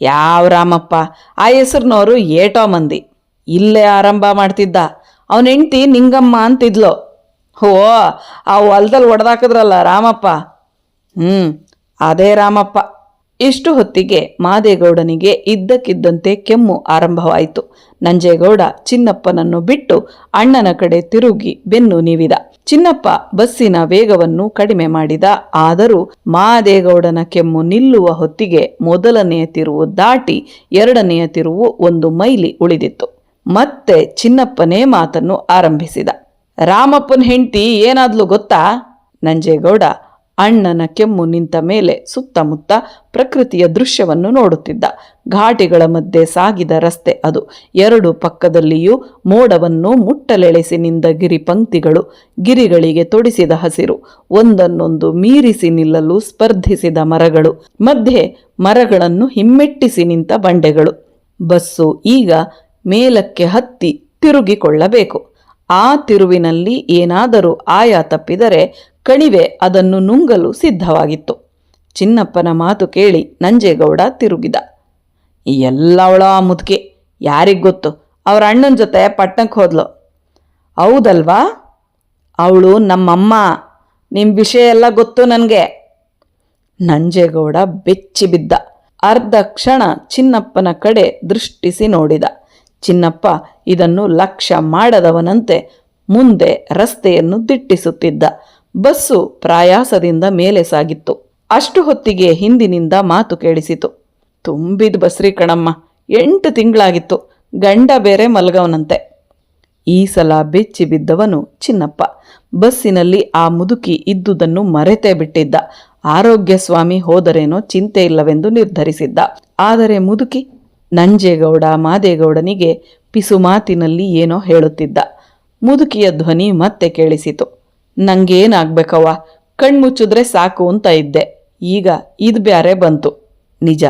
ಯಾವ ರಾಮಪ್ಪ? ಆ ಹೆಸರಿನವರು ಏಟೋ ಮಂದಿ. ಇಲ್ಲೇ ಆರಂಭ ಮಾಡ್ತಿದ್ದ. ಅವನ ಹೆಂಡ್ತಿ ನಿಂಗಮ್ಮ ಅಂತಿದ್ಲು. ಓ ಆ ಹೊಲ್ದಲ್ಲಿ ಹೊಡೆದಾಕಿದ್ರಲ್ಲ ರಾಮಪ್ಪ. ಹ್ಞೂ ಅದೇ ರಾಮಪ್ಪ. ಇಷ್ಟು ಹೊತ್ತಿಗೆ ಮಾದೇಗೌಡನಿಗೆ ಇದ್ದಕ್ಕಿದ್ದಂತೆ ಕೆಮ್ಮು ಆರಂಭವಾಯಿತು. ನಂಜೇಗೌಡ ಚಿನ್ನಪ್ಪನನ್ನು ಬಿಟ್ಟು ಅಣ್ಣನ ಕಡೆ ತಿರುಗಿ ಬೆನ್ನು ನೀವಿದ. ಚಿನ್ನಪ್ಪ ಬಸ್ಸಿನ ವೇಗವನ್ನು ಕಡಿಮೆ ಮಾಡಿದ. ಆದರೂ ಮಾದೇಗೌಡನ ಕೆಮ್ಮು ನಿಲ್ಲುವ ಹೊತ್ತಿಗೆ ಮೊದಲನೆಯ ತಿರುವು ದಾಟಿ ಎರಡನೆಯ ತಿರುವು ಒಂದು ಮೈಲಿ ಉಳಿದಿತ್ತು. ಮತ್ತೆ ಚಿನ್ನಪ್ಪನೇ ಮಾತನ್ನು ಆರಂಭಿಸಿದ. ರಾಮಪ್ಪನ ಹೆಂಡತಿ ಏನಾದ್ಲು ಗೊತ್ತಾ? ನಂಜೇಗೌಡ ಅಣ್ಣನ ಕೆಮ್ಮು ನಿಂತ ಮೇಲೆ ಸುತ್ತಮುತ್ತ ಪ್ರಕೃತಿಯ ದೃಶ್ಯವನ್ನು ನೋಡುತ್ತಿದ್ದ. ಘಾಟಿಗಳ ಮಧ್ಯೆ ಸಾಗಿದ ರಸ್ತೆ ಅದು. ಎರಡು ಪಕ್ಕದಲ್ಲಿಯೂ ಮೋಡವನ್ನು ಮುಟ್ಟಲೆಳೆಸಿ ನಿಂದ ಗಿರಿ ಪಂಕ್ತಿಗಳು, ಗಿರಿಗಳಿಗೆ ತೊಡಿಸಿದ ಹಸಿರು, ಒಂದನ್ನೊಂದು ಮೀರಿಸಿ ನಿಲ್ಲಲು ಸ್ಪರ್ಧಿಸಿದ ಮರಗಳು, ಮಧ್ಯೆ ಮರಗಳನ್ನು ಹಿಮ್ಮೆಟ್ಟಿಸಿ ನಿಂತ ಬಂಡೆಗಳು. ಬಸ್ಸು ಈಗ ಮೇಲಕ್ಕೆ ಹತ್ತಿ ತಿರುಗಿಕೊಳ್ಳಬೇಕು. ಆ ತಿರುವಿನಲ್ಲಿ ಏನಾದರೂ ಆಯ ತಪ್ಪಿದರೆ ಕಣಿವೆ ಅದನ್ನು ನುಂಗಲು ಸಿದ್ಧವಾಗಿತ್ತು. ಚಿನ್ನಪ್ಪನ ಮಾತು ಕೇಳಿ ನಂಜೇಗೌಡ ತಿರುಗಿದ. ಎಲ್ಲವಳ ಮುದುಕಿ, ಯಾರಿಗೆ ಗೊತ್ತು? ಅವ್ರ ಅಣ್ಣನ ಜೊತೆ ಪಟ್ಟಣಕ್ಕೆ ಹೋದ್ಲು. ಹೌದಲ್ವಾ? ಅವಳು ನಮ್ಮಮ್ಮ ನಿಮ್ಮ ವಿಷಯ ಎಲ್ಲ ಗೊತ್ತು ನನಗೆ. ನಂಜೇಗೌಡ ಬೆಚ್ಚಿ ಬಿದ್ದ. ಅರ್ಧ ಕ್ಷಣ ಚಿನ್ನಪ್ಪನ ಕಡೆ ದೃಷ್ಟಿಸಿ ನೋಡಿದ. ಚಿನ್ನಪ್ಪ ಇದನ್ನು ಲಕ್ಷ್ಯ ಮಾಡದವನಂತೆ ಮುಂದೆ ರಸ್ತೆಯನ್ನು ದಿಟ್ಟಿಸುತ್ತಿದ್ದ. ಬಸ್ಸು ಪ್ರಾಯಾಸದಿಂದ ಮೇಲೆ ಸಾಗಿತ್ತು. ಅಷ್ಟು ಹೊತ್ತಿಗೆ ಹಿಂದಿನಿಂದ ಮಾತು ಕೇಳಿಸಿತು. ತುಂಬಿದ ಬಸ್ರಿ ಕಣಮ್ಮ, ಎಂಟು ತಿಂಗಳಾಗಿತ್ತು, ಗಂಡ ಬೇರೆ ಮಲಗವನಂತೆ. ಈ ಸಲ ಬೆಚ್ಚಿ ಬಿದ್ದವನು ಚಿನ್ನಪ್ಪ. ಬಸ್ಸಿನಲ್ಲಿ ಆ ಮುದುಕಿ ಇದ್ದುದನ್ನು ಮರೆತೇ ಬಿಟ್ಟಿದ್ದ. ಆರೋಗ್ಯ ಸ್ವಾಮಿ ಹೋದರೇನೋ ಚಿಂತೆ ಇಲ್ಲವೆಂದು ನಿರ್ಧರಿಸಿದ್ದ. ಆದರೆ ಮುದುಕಿ ನಂಜೇಗೌಡ, ಮಾದೇಗೌಡನಿಗೆ ಪಿಸುಮಾತಿನಲ್ಲಿ ಏನೋ ಹೇಳುತ್ತಿದ್ದ. ಮುದುಕಿಯ ಧ್ವನಿ ಮತ್ತೆ ಕೇಳಿಸಿತು. ನಂಗೇನಾಗ್ಬೇಕವ್ವ? ಕಣ್ಮುಚ್ಚಿದ್ರೆ ಸಾಕು ಅಂತ ಇದ್ದೆ. ಈಗ ಇದು ಬ್ಯಾರೆ ಬಂತು. ನಿಜ.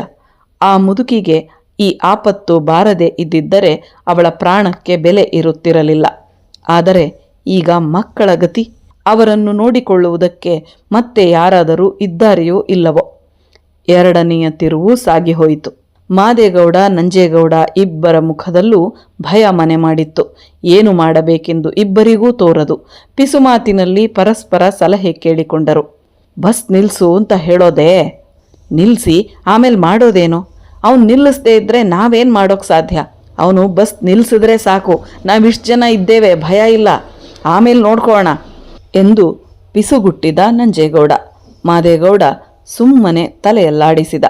ಆ ಮುದುಕಿಗೆ ಈ ಆಪತ್ತು ಬಾರದೆ ಇದ್ದಿದ್ದರೆ ಅವಳ ಪ್ರಾಣಕ್ಕೆ ಬೆಲೆ ಇರುತ್ತಿರಲಿಲ್ಲ. ಆದರೆ ಈಗ ಮಕ್ಕಳ ಗತಿ ಅವರನ್ನು ನೋಡಿಕೊಳ್ಳುವುದಕ್ಕೆ ಮತ್ತೆ ಯಾರಾದರೂ ಇದ್ದಾರೆಯೋ ಇಲ್ಲವೋ? ಎರಡನೆಯ ತಿರುವು ಸಾಗಿ ಹೋಯಿತು. ಮಾದೇಗೌಡ, ನಂಜೇಗೌಡ ಇಬ್ಬರ ಮುಖದಲ್ಲೂ ಭಯ ಮನೆ ಮಾಡಿತ್ತು. ಏನು ಮಾಡಬೇಕೆಂದು ಇಬ್ಬರಿಗೂ ತೋರದು. ಪಿಸುಮಾತಿನಲ್ಲಿ ಪರಸ್ಪರ ಸಲಹೆ ಕೇಳಿಕೊಂಡರು. ಬಸ್ ನಿಲ್ಲಿಸು ಅಂತ ಹೇಳೋದೇ? ನಿಲ್ಲಿಸಿ ಆಮೇಲೆ ಮಾಡೋದೇನು? ಅವನು ನಿಲ್ಲಿಸದೇ ಇದ್ದರೆ ನಾವೇನು ಮಾಡೋಕ್ಕೆ ಸಾಧ್ಯ? ಅವನು ಬಸ್ ನಿಲ್ಲಿಸಿದ್ರೆ ಸಾಕು. ನಾವಿಷ್ಟು ಜನ ಇದ್ದೇವೆ, ಭಯ ಇಲ್ಲ. ಆಮೇಲೆ ನೋಡ್ಕೋಣ ಎಂದು ಪಿಸುಗುಟ್ಟಿದ ನಂಜೇಗೌಡ. ಮಾದೇಗೌಡ ಸುಮ್ಮನೆ ತಲೆಯಲ್ಲಾಡಿಸಿದ.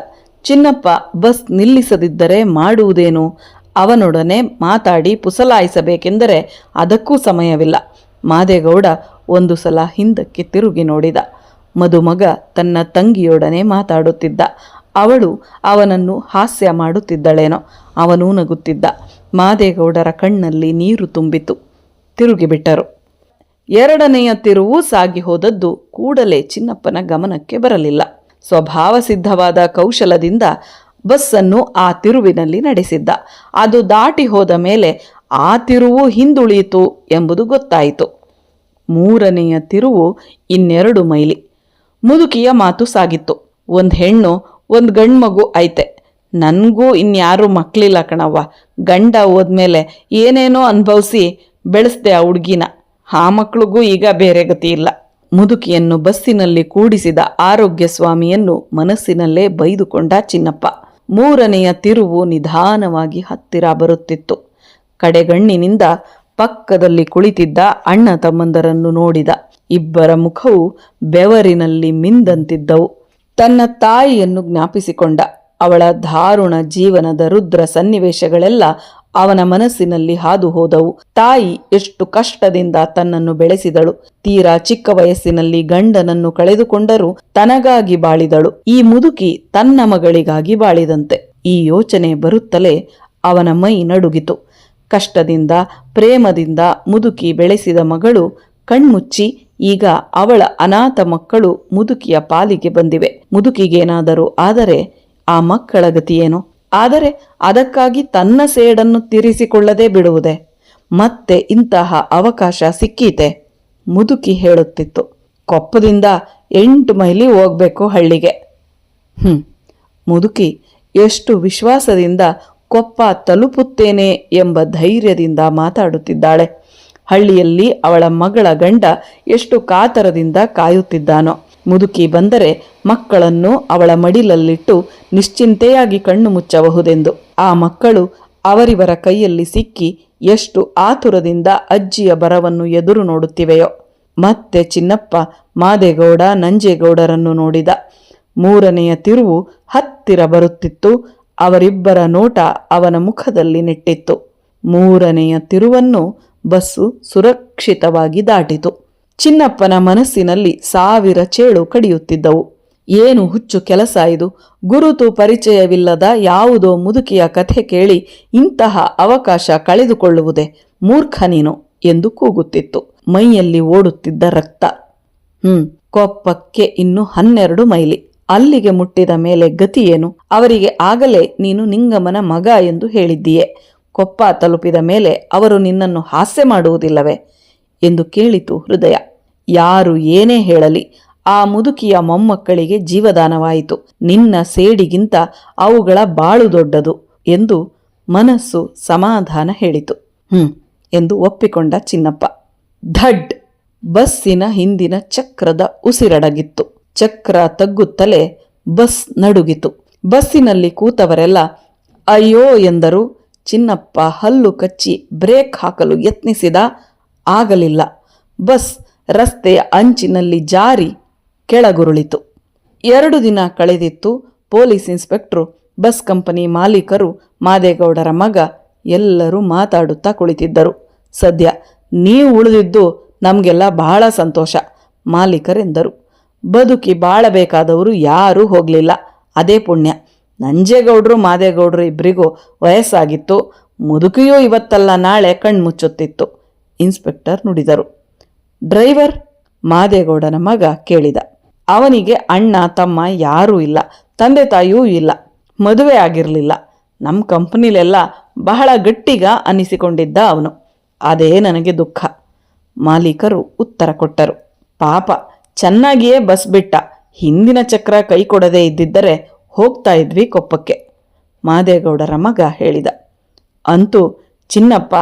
ಚಿನ್ನಪ್ಪ ಬಸ್ ನಿಲ್ಲಿಸದಿದ್ದರೆ ಮಾಡುವುದೇನು? ಅವನೊಡನೆ ಮಾತಾಡಿ ಪುಸಲಾಯಿಸಬೇಕೆಂದರೆ ಅದಕ್ಕೂ ಸಮಯವಿಲ್ಲ. ಮಾದೇಗೌಡ ಒಂದು ಸಲ ಹಿಂದಕ್ಕೆ ತಿರುಗಿ ನೋಡಿದ. ಮದುಮಗ ತನ್ನ ತಂಗಿಯೊಡನೆ ಮಾತಾಡುತ್ತಿದ್ದ. ಅವಳು ಅವನನ್ನು ಹಾಸ್ಯ ಮಾಡುತ್ತಿದ್ದಳೇನೋ, ಅವನೂ ನಗುತ್ತಿದ್ದ. ಮಾದೇಗೌಡರ ಕಣ್ಣಲ್ಲಿ ನೀರು ತುಂಬಿತು ತಿರುಗಿಬಿಟ್ಟರು ಎರಡನೆಯ ತಿರುವು ಸಾಗಿ ಹೋದದ್ದು ಕೂಡಲೇ ಚಿನ್ನಪ್ಪನ ಗಮನಕ್ಕೆ ಬರಲಿಲ್ಲ. ಸ್ವಭಾವ ಸಿದ್ಧವಾದ ಕೌಶಲದಿಂದ ಬಸ್ಸನ್ನು ಆ ತಿರುವಿನಲ್ಲಿ ನಡೆಸಿದ್ದ. ಅದು ದಾಟಿ ಹೋದ ಮೇಲೆ ಆ ತಿರುವು ಹಿಂದುಳಿಯಿತು ಎಂಬುದು ಗೊತ್ತಾಯಿತು. ಮೂರನೆಯ ತಿರುವು ಇನ್ನೆರಡು ಮೈಲಿ. ಮುದುಕಿಯ ಮಾತು ಸಾಗಿತ್ತು. ಒಂದು ಹೆಣ್ಣು, ಒಂದು ಗಂಡ್ಮಗು ಐತೆ. ನನಗೂ ಇನ್ಯಾರೂ ಮಕ್ಕಳಿಲ್ಲ ಕಣವ್ವ. ಗಂಡ ಹೋದ್ಮೇಲೆ ಏನೇನೋ ಅನುಭವಿಸಿ ಬೆಳೆಸ್ದೆ ಆ ಹುಡುಗಿನ. ಆ ಮಕ್ಳಿಗೂ ಈಗ ಬೇರೆ ಗತಿ ಇಲ್ಲ. ಮುದುಕಿಯನ್ನು ಬಸ್ಸಿನಲ್ಲಿ ಕೂಡಿಸಿದ ಆರೋಗ್ಯ ಸ್ವಾಮಿಯನ್ನು ಮನಸ್ಸಿನಲ್ಲೇ ಬೈದುಕೊಂಡ ಚಿನ್ನಪ್ಪ. ಮೂರನೆಯ ತಿರುವು ನಿಧಾನವಾಗಿ ಹತ್ತಿರ ಬರುತ್ತಿತ್ತು. ಕಡೆಗಣ್ಣಿನಿಂದ ಪಕ್ಕದಲ್ಲಿ ಕುಳಿತಿದ್ದ ಅಣ್ಣ ತಮ್ಮಂದರನ್ನು ನೋಡಿದ. ಇಬ್ಬರ ಮುಖವು ಬೆವರಿನಲ್ಲಿ ಮಿಂದಂತಿದ್ದವು. ತನ್ನ ತಾಯಿಯನ್ನು ಜ್ಞಾಪಿಸಿಕೊಂಡ. ಅವಳ ದಾರುಣ ಜೀವನದ ರುದ್ರ ಸನ್ನಿವೇಶಗಳೆಲ್ಲ ಅವನ ಮನಸ್ಸಿನಲ್ಲಿ ಹಾದು ಹೋದವು. ತಾಯಿ ಎಷ್ಟು ಕಷ್ಟದಿಂದ ತನ್ನನ್ನು ಬೆಳೆಸಿದಳು. ತೀರಾ ಚಿಕ್ಕ ವಯಸ್ಸಿನಲ್ಲಿ ಗಂಡನನ್ನು ಕಳೆದುಕೊಂಡರೂ ತನಗಾಗಿ ಬಾಳಿದಳು. ಈ ಮುದುಕಿ ತನ್ನ ಮಗಳಿಗಾಗಿ ಬಾಳಿದಂತೆ. ಈ ಯೋಚನೆ ಬರುತ್ತಲೇ ಅವನ ಮೈ ನಡುಗಿತು. ಕಷ್ಟದಿಂದ, ಪ್ರೇಮದಿಂದ ಮುದುಕಿ ಬೆಳೆಸಿದ ಮಗಳು ಕಣ್ಮುಚ್ಚಿ, ಈಗ ಅವಳ ಅನಾಥ ಮಕ್ಕಳು ಮುದುಕಿಯ ಪಾಲಿಗೆ ಬಂದಿವೆ. ಮುದುಕಿಗೇನಾದರೂ ಆದರೆ ಆ ಮಕ್ಕಳ ಗತಿಯೇನು? ಆದರೆ ಅದಕ್ಕಾಗಿ ತನ್ನ ಸೇಡನ್ನು ತೀರಿಸಿಕೊಳ್ಳದೆ ಬಿಡುವುದೇ? ಮತ್ತೆ ಇಂತಹ ಅವಕಾಶ ಸಿಕ್ಕೀತೆ? ಮುದುಕಿ ಹೇಳುತ್ತಿತ್ತು. ಕೊಪ್ಪದಿಂದ ಎಂಟು ಮೈಲಿ ಹೋಗ್ಬೇಕು ಹಳ್ಳಿಗೆ. ಹ್ಮ್, ಮುದುಕಿ, ಎಷ್ಟು ವಿಶ್ವಾಸದಿಂದ ಕೊಪ್ಪ ತಲುಪುತ್ತೇನೆ ಎಂಬ ಧೈರ್ಯದಿಂದ ಮಾತಾಡುತ್ತಿದ್ದಾಳೆ. ಹಳ್ಳಿಯಲ್ಲಿ ಅವಳ ಮಗಳ ಗಂಡ ಎಷ್ಟು ಕಾತರದಿಂದ ಕಾಯುತ್ತಿದ್ದಾನೋ. ಮುದುಕಿ ಬಂದರೆ ಮಕ್ಕಳನ್ನು ಅವಳ ಮಡಿಲಲ್ಲಿಟ್ಟು ನಿಶ್ಚಿಂತೆಯಾಗಿ ಕಣ್ಣು ಮುಚ್ಚಬಹುದೆಂದು. ಆ ಮಕ್ಕಳು ಅವರಿವರ ಕೈಯಲ್ಲಿ ಸಿಕ್ಕಿ ಎಷ್ಟು ಆತುರದಿಂದ ಅಜ್ಜಿಯ ಬರವನ್ನು ಎದುರು ನೋಡುತ್ತಿವೆಯೋ. ಮತ್ತೆ ಚಿನ್ನಪ್ಪ ಮಾದೇಗೌಡ, ನಂಜೇಗೌಡರನ್ನು ನೋಡಿದ. ಮೂರನೆಯ ತಿರುವು ಹತ್ತಿರ ಬರುತ್ತಿತ್ತು. ಅವರಿಬ್ಬರ ನೋಟ ಅವನ ಮುಖದಲ್ಲಿ ನೆಟ್ಟಿತ್ತು. ಮೂರನೆಯ ತಿರುವನ್ನು ಬಸ್ಸು ಸುರಕ್ಷಿತವಾಗಿ ದಾಟಿತು. ಚಿನ್ನಪ್ಪನ ಮನಸ್ಸಿನಲ್ಲಿ ಸಾವಿರ ಚೇಳು ಕಡಿಯುತ್ತಿದ್ದವು. ಏನು ಹುಚ್ಚು ಕೆಲಸ ಇದು? ಗುರುತು ಪರಿಚಯವಿಲ್ಲದ ಯಾವುದೋ ಮುದುಕಿಯ ಕಥೆ ಕೇಳಿ ಇಂತಹ ಅವಕಾಶ ಕಳೆದುಕೊಳ್ಳುವುದೇ ಮೂರ್ಖ ನೀನು ಎಂದು ಕೂಗುತ್ತಿತ್ತು. ಮೈಯಲ್ಲಿ ಓಡುತ್ತಿದ್ದ ರಕ್ತ. ಹ್ಮ್, ಕೊಪ್ಪಕ್ಕೆ ಇನ್ನು ಹನ್ನೆರಡು ಮೈಲಿ. ಅಲ್ಲಿಗೆ ಮುಟ್ಟಿದ ಮೇಲೆ ಗತಿಯೇನು ಅವರಿಗೆ ಆಗಲೇ ನೀನು ನಿಂಗಮನ ಮಗ ಎಂದು ಹೇಳಿದ್ದೀಯೆ. ಕೊಪ್ಪ ತಲುಪಿದ ಮೇಲೆ ಅವರು ನಿನ್ನನ್ನು ಹಾಸ್ಯ ಮಾಡುವುದಿಲ್ಲವೇ? ಎಂದು ಕೇಳಿತು ಹೃದಯ. ಯಾರು ಏನೇ ಹೇಳಲಿ, ಆ ಮುದುಕಿಯ ಮೊಮ್ಮಕ್ಕಳಿಗೆ ಜೀವದಾನವಾಯಿತು. ನಿನ್ನ ಸೇಡಿಗಿಂತ ಅವುಗಳ ಬಾಳು ದೊಡ್ಡದು ಎಂದು ಮನಸ್ಸು ಸಮಾಧಾನ ಹೇಳಿತು. ಹ್ಮ್ ಎಂದು ಒಪ್ಪಿಕೊಂಡ ಚಿನ್ನಪ್ಪ. ಧಡ್! ಬಸ್ಸಿನ ಹಿಂದಿನ ಚಕ್ರದ ಉಸಿರಡಗಿತ್ತು. ಚಕ್ರ ತಗ್ಗುತ್ತಲೇ ಬಸ್ ನಡುಗಿತು. ಬಸ್ಸಿನಲ್ಲಿ ಕೂತವರೆಲ್ಲ, ಅಯ್ಯೋ ಎಂದರು. ಚಿನ್ನಪ್ಪ ಹಲ್ಲು ಕಚ್ಚಿ ಬ್ರೇಕ್ ಹಾಕಲು ಯತ್ನಿಸಿದ ಆಗಲಿಲ್ಲ. ಬಸ್ ರಸ್ತೆಯ ಅಂಚಿನಲ್ಲಿ ಜಾರಿ ಕೆಳಗುರುಳಿತು. ಎರಡು ದಿನ ಕಳೆದಿತ್ತು. ಪೊಲೀಸ್ ಇನ್ಸ್ಪೆಕ್ಟ್ರು, ಬಸ್ ಕಂಪನಿ ಮಾಲೀಕರು, ಮಾದೇಗೌಡರ ಮಗ ಎಲ್ಲರೂ ಮಾತಾಡುತ್ತಾ ಕುಳಿತಿದ್ದರು. ಸದ್ಯ ನೀವು ಉಳಿದಿದ್ದು ನಮಗೆಲ್ಲ ಬಹಳ ಸಂತೋಷ ಮಾಲೀಕರೆಂದರು. ಬದುಕಿ ಬಾಳಬೇಕಾದವರು ಯಾರೂ ಹೋಗಲಿಲ್ಲ. ಅದೇ ಪುಣ್ಯ. ನಂಜೇಗೌಡರು, ಮಾದೇಗೌಡರು ಇಬ್ಬರಿಗೂ ವಯಸ್ಸಾಗಿತ್ತು. ಮುದುಕಿಯೂ ಇವತ್ತಲ್ಲ, ನಾಳೆ ಕಣ್ಮುಚ್ಚುತ್ತಿತ್ತು. ಇನ್ಸ್ಪೆಕ್ಟರ್ ನುಡಿದರು. ಡ್ರೈವರ್ ಮಾದೇಗೌಡನ ಮಗ ಕೇಳಿದ. ಅವನಿಗೆ ಅಣ್ಣ, ತಮ್ಮ ಯಾರೂ ಇಲ್ಲ, ತಂದೆ ತಾಯಿಯೂ ಇಲ್ಲ, ಮದುವೆ ಆಗಿರಲಿಲ್ಲ. ನಮ್ಮ ಕಂಪ್ನಿಲೆಲ್ಲ ಬಹಳ ಗಟ್ಟಿಗ ಅನಿಸಿಕೊಂಡಿದ್ದ ಅವನು. ಅದೇ ನನಗೆ ದುಃಖ. ಮಾಲೀಕರು ಉತ್ತರ ಕೊಟ್ಟರು. ಪಾಪ, ಚೆನ್ನಾಗಿಯೇ ಬಸ್ ಬಿಟ್ಟ. ಹಿಂದಿನ ಚಕ್ರ ಕೈ ಕೊಡದೇ ಇದ್ದಿದ್ದರೆ ಹೋಗ್ತಾ ಇದ್ವಿ ಕೊಪ್ಪಕ್ಕೆ. ಮಾದೇಗೌಡರ ಮಗ ಹೇಳಿದ. ಅಂತೂ ಚಿನ್ನಪ್ಪ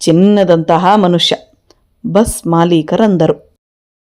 ಚಿನ್ನದಂತಹ ಮನುಷ್ಯ. ಬಸ್ ಮಾಲೀಕರಂದರು.